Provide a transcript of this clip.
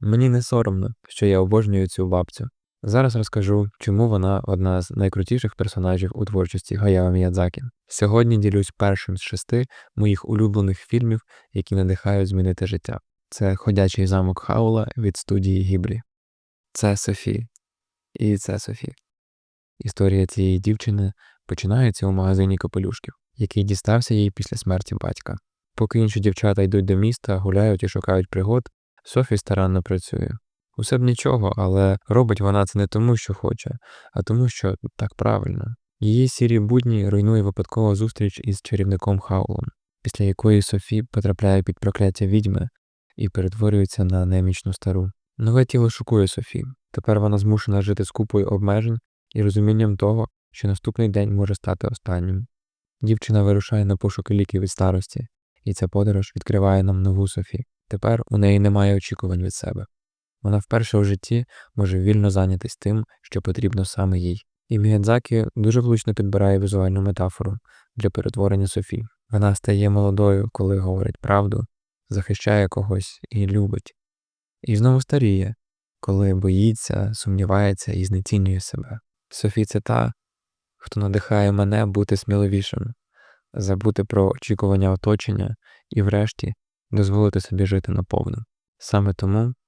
Мені не соромно, що я обожнюю цю бабцю. Зараз розкажу, чому вона одна з найкрутіших персонажів у творчості Гаяо Міядзакі. Сьогодні ділюсь першим з шести моїх улюблених фільмів, які надихають змінити життя. Це Ходячий замок Хаула від студії Гіблі. Це Софі. І це Софі. Історія цієї дівчини починається у магазині капелюшків, який дістався їй після смерті батька. Поки інші дівчата йдуть до міста, гуляють і шукають пригод, Софі старанно працює. Усе б нічого, але робить вона це не тому, що хоче, а тому, що так правильно. Її сірі будні руйнує випадкова зустріч із чарівником Хаулом, після якої Софі потрапляє під прокляття відьми і перетворюється на немічну стару. Нове тіло шокує Софі. Тепер вона змушена жити з купою обмежень і розумінням того, що наступний день може стати останнім. Дівчина вирушає на пошуки ліків від старості, і ця подорож відкриває нам нову Софі. Тепер у неї немає очікувань від себе. Вона вперше у житті може вільно зайнятися тим, що потрібно саме їй. І Міядзакі дуже влучно підбирає візуальну метафору для перетворення Софі. Вона стає молодою, коли говорить правду, захищає когось і любить. І знову старіє, коли боїться, сумнівається і знецінює себе. Софі це та, хто надихає мене бути сміливішим, забути про очікування оточення і, врешті, дозволити собі жити наповну. Саме тому